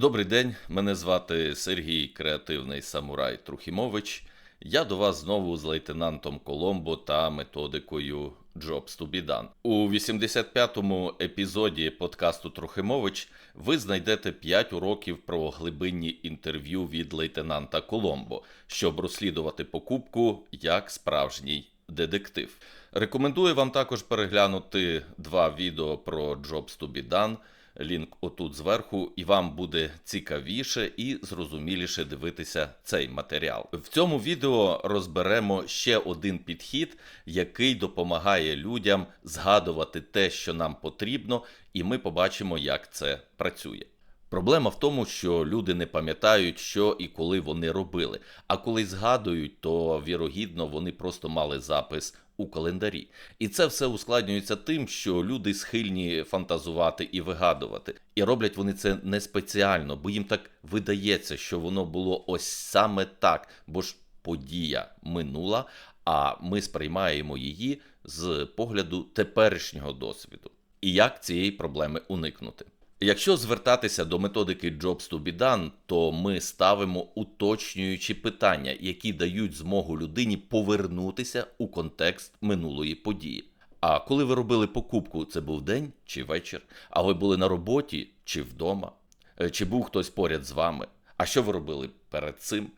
Добрий день, мене звати Сергій Креативний Самурай Трухімович. Я до вас знову з лейтенантом Коломбо та методикою Jobs to be done. У 85-му епізоді подкасту Трухимович ви знайдете 5 уроків про глибинні інтерв'ю від лейтенанта Коломбо, щоб розслідувати покупку як справжній детектив. Рекомендую вам також переглянути два відео про Jobs to be done. Лінк отут зверху, і вам буде цікавіше і зрозуміліше дивитися цей матеріал. В цьому відео розберемо ще один підхід, який допомагає людям згадувати те, що нам потрібно, і ми побачимо, як це працює. Проблема в тому, що люди не пам'ятають, що і коли вони робили. А коли згадують, то вірогідно вони просто мали запис у календарі. І це все ускладнюється тим, що люди схильні фантазувати і вигадувати. І роблять вони це не спеціально, бо їм так видається, що воно було ось саме так, бо ж подія минула, а ми сприймаємо її з погляду теперішнього досвіду. І як цієї проблеми уникнути? Якщо звертатися до методики Jobs to be done, то ми ставимо уточнюючі питання, які дають змогу людині повернутися у контекст минулої події. А коли ви робили покупку, це був день чи вечір? А ви були на роботі чи вдома? Е, Чи був хтось поряд з вами? А що ви робили перед цим?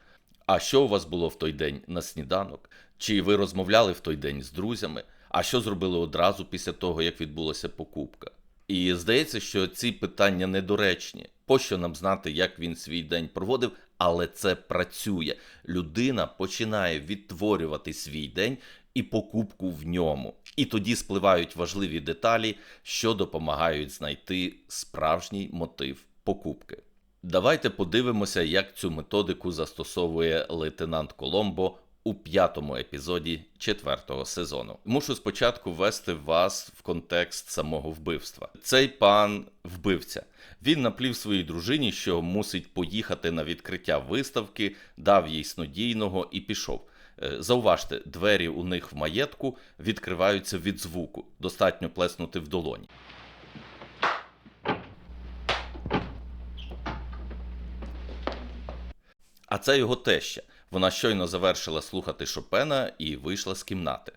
А що у вас було в той день на сніданок? Чи ви розмовляли в той день з друзями? А що зробили одразу після того, як відбулася покупка? І здається, що ці питання недоречні. Пощо нам знати, як він свій день проводив, але це працює. Людина починає відтворювати свій день і покупку в ньому. І тоді спливають важливі деталі, що допомагають знайти справжній мотив покупки. Давайте подивимося, як цю методику застосовує лейтенант Коломбо у п'ятому епізоді четвертого сезону. Мушу спочатку ввести вас в контекст самого вбивства. Цей пан вбивця. Він наплів своїй дружині, що мусить поїхати на відкриття виставки, дав їй снодійного і пішов. Е, Зауважте, двері у них в маєтку відкриваються від звуку. Достатньо плеснути в долоні. А це його теща. Вона щойно завершила слухати Шопена і вийшла з кімнати.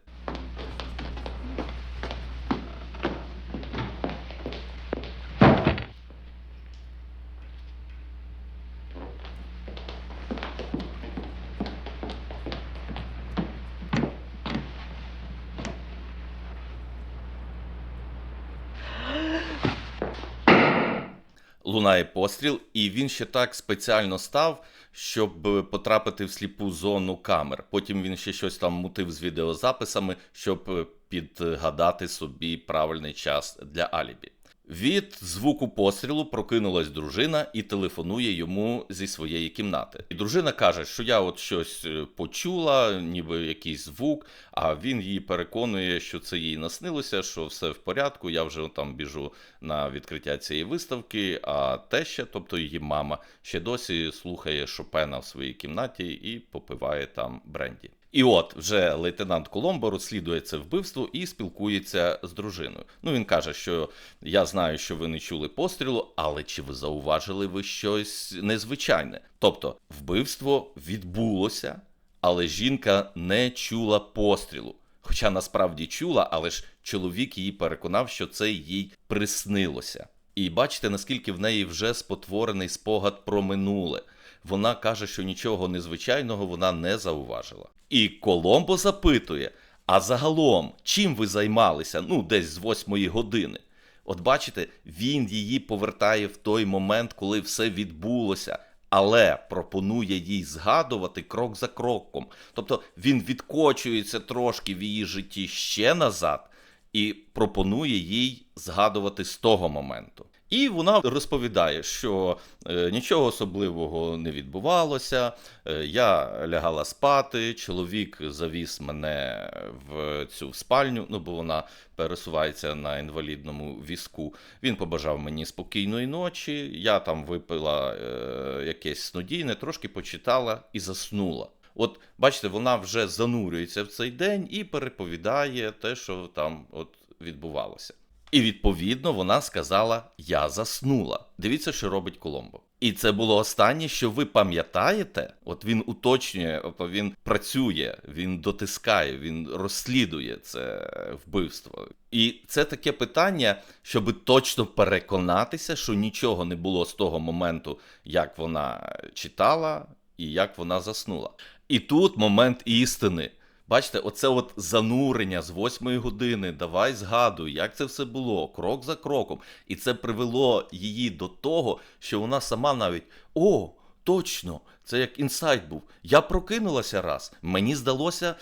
Лунає постріл, і він ще так спеціально став, щоб е, потрапити в сліпу зону камер. Потім він ще щось там мутив з відеозаписами, щоб е, підгадати собі правильний час для алібі. Від звуку пострілу прокинулась дружина і телефонує йому зі своєї кімнати. І дружина каже, що я от щось е, почула, ніби якийсь звук, а він її переконує, що це їй наснилося, що все в порядку. Я вже там біжу на відкриття цієї виставки. А теща, тобто її мама, ще досі слухає Шопена в своїй кімнаті і попиває там бренді. І от вже лейтенант Коломбо розслідує це вбивство і спілкується з дружиною. Ну він каже, що я знаю, що ви не чули пострілу, але чи ви зауважили ви щось незвичайне? Тобто, вбивство відбулося, але жінка не чула пострілу. Хоча насправді чула, але ж чоловік її переконав, що це їй приснилося. І бачите, наскільки в неї вже спотворений спогад про минуле. Вона каже, що нічого незвичайного вона не зауважила. І Коломбо запитує: а загалом, чим ви займалися? Ну, десь з восьмої години. От бачите, він її повертає в той момент, коли все відбулося, але пропонує їй згадувати крок за кроком. Тобто він відкочується трошки в її житті ще назад і пропонує їй згадувати з того моменту. І вона розповідає, що е, нічого особливого не відбувалося. Е, я лягала спати, чоловік завіз мене в цю спальню, ну бо вона пересувається на інвалідному візку. Він побажав мені спокійної ночі. Я там випила е, якесь снодійне, трошки почитала і заснула. От бачите, вона вже занурюється в цей день і переповідає те, що там от відбувалося. І відповідно вона сказала: Я заснула. Дивіться, що робить Коломбо. І це було останнє, що ви пам'ятаєте. От він уточнює, тобто він працює, він дотискає, він розслідує це вбивство. І це таке питання, щоб точно переконатися, що нічого не було з того моменту, як вона читала і як вона заснула. І тут момент істини. Бачите, оце от занурення з восьмої години, давай згадуй, як це все було, крок за кроком. І це привело її до того, що вона сама навіть о, точно, це як інсайт був. Я прокинулася раз. Мені здалося,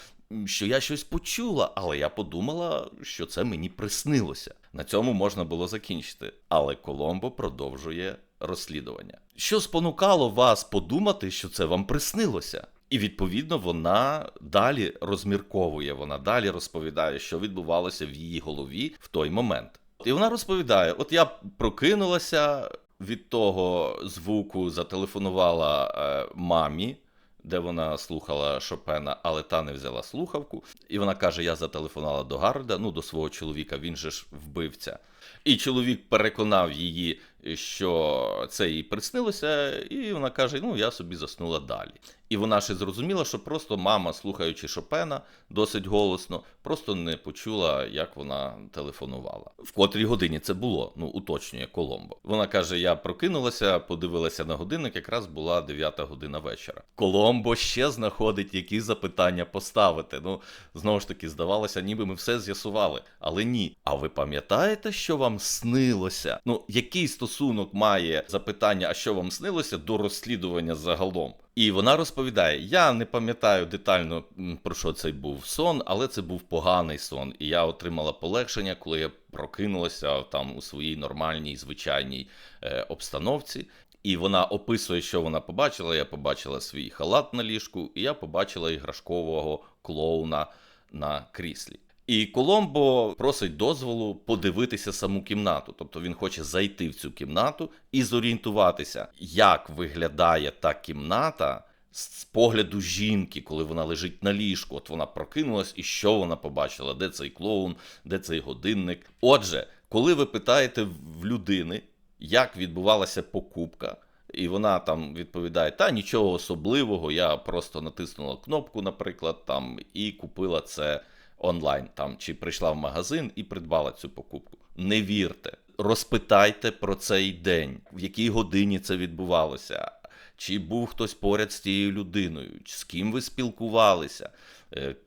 що я щось почула, але я подумала, що це мені приснилося. На цьому можна було закінчити. Але Коломбо продовжує розслідування. Що спонукало вас подумати, що це вам приснилося? І відповідно вона далі розмірковує, вона далі розповідає, що відбувалося в її голові в той момент. І вона розповідає: от я прокинулася від того звуку, зателефонувала е, мамі, де вона слухала Шопена, але та не взяла слухавку. І вона каже: Я зателефонувала до Гарольда, ну до свого чоловіка, він же ж вбивця. І чоловік переконав її, що це їй приснилося, і вона каже: Ну, я собі заснула далі. І вона ще зрозуміла, що просто мама, слухаючи Шопена досить голосно, просто не почула, як вона телефонувала. В котрій годині це було, ну уточнює Коломбо. Вона каже: Я прокинулася, подивилася на годинник, якраз була 9 година вечора. Коломбо ще знаходить які запитання поставити. Ну, знову ж таки, здавалося, ніби ми все з'ясували, але ні. А ви пам'ятаєте, що вам снилося? Ну, який стосунок має запитання, а що вам снилося до розслідування загалом? І вона розповідає: я не пам'ятаю детально про що цей був сон, але це був поганий сон. І я отримала полегшення, коли я прокинулася там у своїй нормальній звичайній е, обстановці. І вона описує, що вона побачила. Я побачила свій халат на ліжку, і я побачила іграшкового клоуна на кріслі. І Коломбо просить дозволу подивитися саму кімнату. Тобто він хоче зайти в цю кімнату і зорієнтуватися, як виглядає та кімната з погляду жінки, коли вона лежить на ліжку. От вона прокинулась, і що вона побачила? Де цей клоун, де цей годинник? Отже, коли ви питаєте в людини, як відбувалася покупка. І вона там відповідає: та нічого особливого, я просто натиснула кнопку, наприклад, там і купила це онлайн. Там чи прийшла в магазин і придбала цю покупку. Не вірте, розпитайте про цей день, в якій годині це відбувалося. Чи був хтось поряд з тією людиною, з ким ви спілкувалися,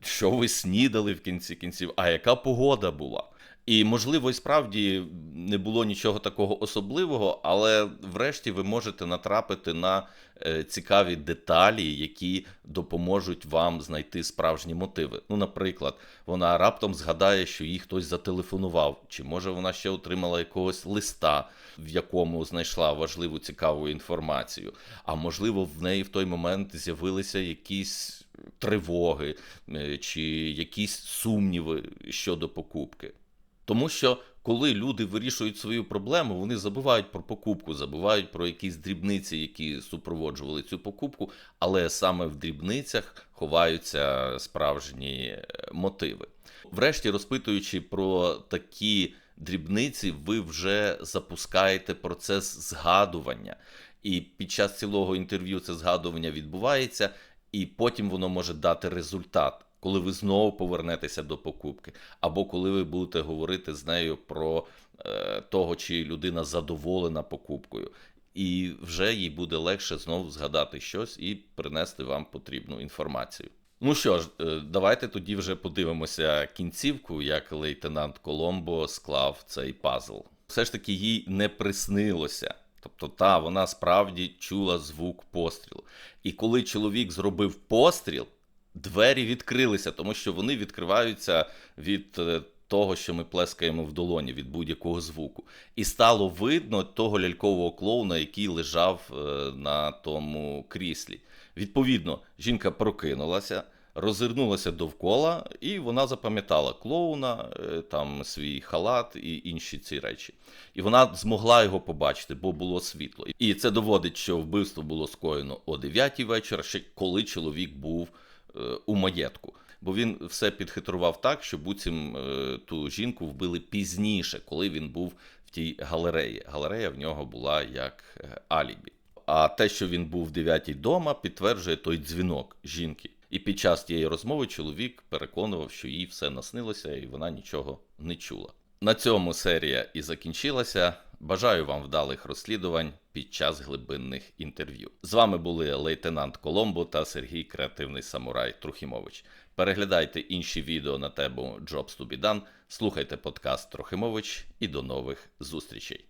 що ви снідали в кінці кінців, а яка погода була? І, можливо, і справді не було нічого такого особливого, але врешті ви можете натрапити на е, цікаві деталі, які допоможуть вам знайти справжні мотиви. Ну, наприклад, вона раптом згадає, що їй хтось зателефонував, чи може вона ще отримала якогось листа, в якому знайшла важливу цікаву інформацію. А можливо, в неї в той момент з'явилися якісь тривоги е, чи якісь сумніви щодо покупки. Тому що коли люди вирішують свою проблему, вони забувають про покупку, забувають про якісь дрібниці, які супроводжували цю покупку, але саме в дрібницях ховаються справжні е, мотиви. Врешті, розпитуючи про такі дрібниці, ви вже запускаєте процес згадування. І під час цілого інтерв'ю це згадування відбувається, і потім воно може дати результат коли ви знову повернетеся до покупки, або коли ви будете говорити з нею про е, того, чи людина задоволена покупкою, і вже їй буде легше знову згадати щось і принести вам потрібну інформацію. Ну що ж, е, давайте тоді вже подивимося кінцівку, як лейтенант Коломбо склав цей пазл. Все ж таки їй не приснилося. Тобто, та, вона справді чула звук пострілу. І коли чоловік зробив постріл, двері відкрилися, тому що вони відкриваються від е, того, що ми плескаємо в долоні від будь-якого звуку. І стало видно того лялькового клоуна, який лежав е, на тому кріслі. Відповідно, жінка прокинулася. Розвернулася довкола, і вона запам'ятала клоуна, е, там свій халат і інші ці речі. І вона змогла його побачити, бо було світло. І це доводить, що вбивство було скоєно о 9 вечора, ще коли чоловік був Е, у маєтку. Бо він все підхитрував так, що буцім е, ту жінку вбили пізніше, коли він був в тій галереї. Галерея в нього була як алібі. А те, що він був в 9 дома, підтверджує той дзвінок жінки. І під час тієї розмови чоловік переконував, що їй все наснилося і вона нічого не чула. На цьому серія і закінчилася. Бажаю вам вдалих розслідувань під час глибинних інтерв'ю. З вами були лейтенант Коломбо та Сергій Креативний Самурай Трухімович. Переглядайте інші відео на тему Jobs to be done, слухайте подкаст Трохимович і до нових зустрічей.